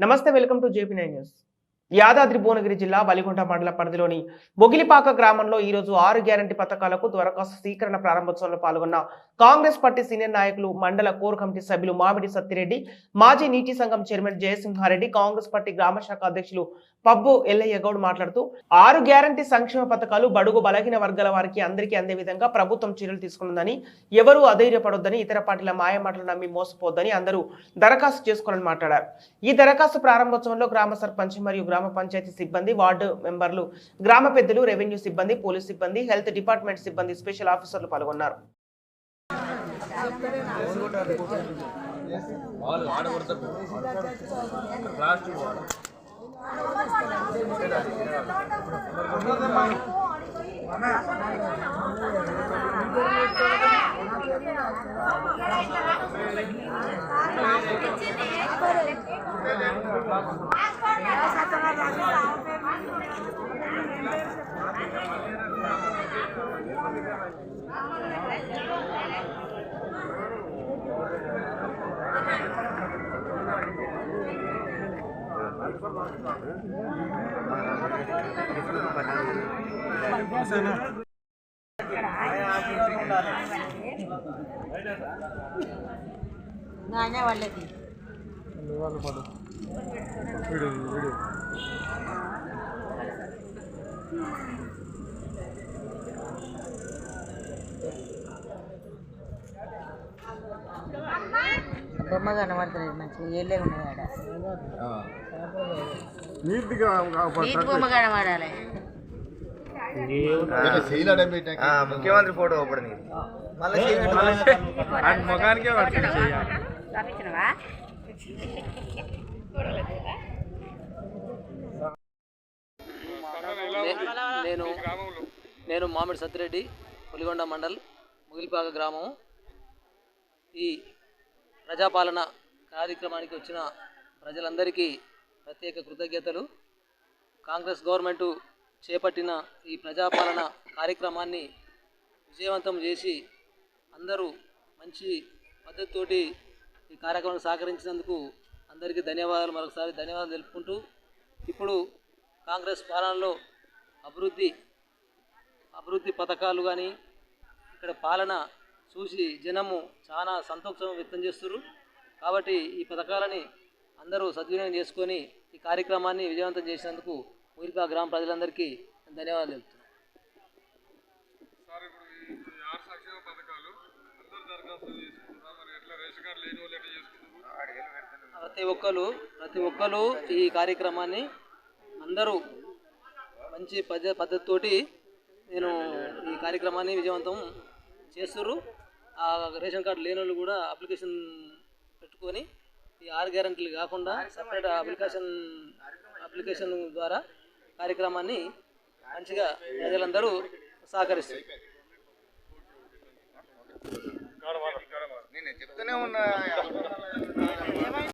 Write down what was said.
నమస్తే welcome to J P nine news. Yadadri Bhuvanagiri జిల్లా బలిగుంట మండల పరిధిలోని బొగిలిపాక గ్రామంలో ఈ రోజు ఆరు గ్యారంటీ పథకాలకు దరఖాస్తు స్వీకరణ ప్రారంభోత్సవంలో పాల్గొన్న కాంగ్రెస్ పార్టీ సీనియర్ నాయకులు మండల కోర్ కమిటీ సభ్యులు మామిడి సత్తిరెడ్డి మాజీ నీటి సంఘం చైర్మన్ జయసింహారెడ్డి కాంగ్రెస్ పార్టీ గ్రామ శాఖ అధ్యక్షులు పబ్బు ఎల్లయ్య గౌడ్ మాట్లాడుతూ ఆరు గ్యారంటీ సంక్షేమ పథకాలు బడుగు బలహీన వర్గాల వారికి అందరికీ అందే విధంగా ప్రభుత్వం చర్యలు తీసుకున్నదని ఎవరూ అధైర్యపడొద్దని ఇతర పార్టీల మాయమాటలు నమ్మి మోసపోద్దని అందరూ దరఖాస్తు చేసుకోవాలని మాట్లాడారు. ఈ దరఖాస్తు ప్రారంభోత్సవంలో గ్రామ సర్పంచ్ మరియు గ్రామ పంచాయతీ సిబ్బంది వార్డు మెంబర్లు గ్రామ పెద్దలు రెవెన్యూ సిబ్బంది పోలీస్ సిబ్బంది హెల్త్ డిపార్ట్మెంట్ సిబ్బంది స్పెషల్ ఆఫీసర్లు పాల్గొన్నారు. నాయన వాళ్ళది బొమ్మ కనబడతలేదు మంచిగా ఏళ్ళే ఉన్నది ఆడ. నీట్గా నీటి బొమ్మ కనబడాలి. ముఖ్యమంత్రి ఫోటో ఒకటి ముఖానికే పడుతుంది నేను నేను మామిడి సత్తిరెడ్డి పులిగొండ మండల్ ముగిలిపాక గ్రామం. ఈ ప్రజాపాలన కార్యక్రమానికి వచ్చిన ప్రజలందరికీ ప్రత్యేక కృతజ్ఞతలు. కాంగ్రెస్ గవర్నమెంటు చేపట్టిన ఈ ప్రజాపాలన కార్యక్రమాన్ని విజయవంతం చేసి అందరూ మంచి పద్ధతితోటి ఈ కార్యక్రమం సహకరించినందుకు అందరికీ ధన్యవాదాలు. మరొకసారి ధన్యవాదాలు తెలుపుకుంటూ ఇప్పుడు కాంగ్రెస్ పాలనలో అభివృద్ధి అభివృద్ధి పథకాలు కానీ ఇక్కడ పాలన చూసి జనము చాలా సంతోషం వ్యక్తం చేస్తున్నారు కాబట్టి ఈ పథకాలని అందరూ సద్వినియోగం చేసుకొని ఈ కార్యక్రమాన్ని విజయవంతం చేసినందుకు ఊరికా గ్రామ ప్రజలందరికీ ధన్యవాదాలు చేసుకుంటారు ప్రతి ఒక్కరు ప్రతి ఒక్కరు ఈ కార్యక్రమాన్ని అందరూ మంచి పద్ధ పద్ధతితోటి నేను ఈ కార్యక్రమాన్ని విజయవంతం చేస్తుర్రు. ఆ రేషన్ కార్డు లేని వాళ్ళు కూడా అప్లికేషన్ పెట్టుకొని ఈ ఆరు గ్యారంటీలు కాకుండా సపరేట్ అప్లికేషన్ అప్లికేషన్ ద్వారా కార్యక్రమాన్ని మంచిగా ప్రజలందరూ సహకరిస్తారు నేను చెప్తూనే ఉన్నా.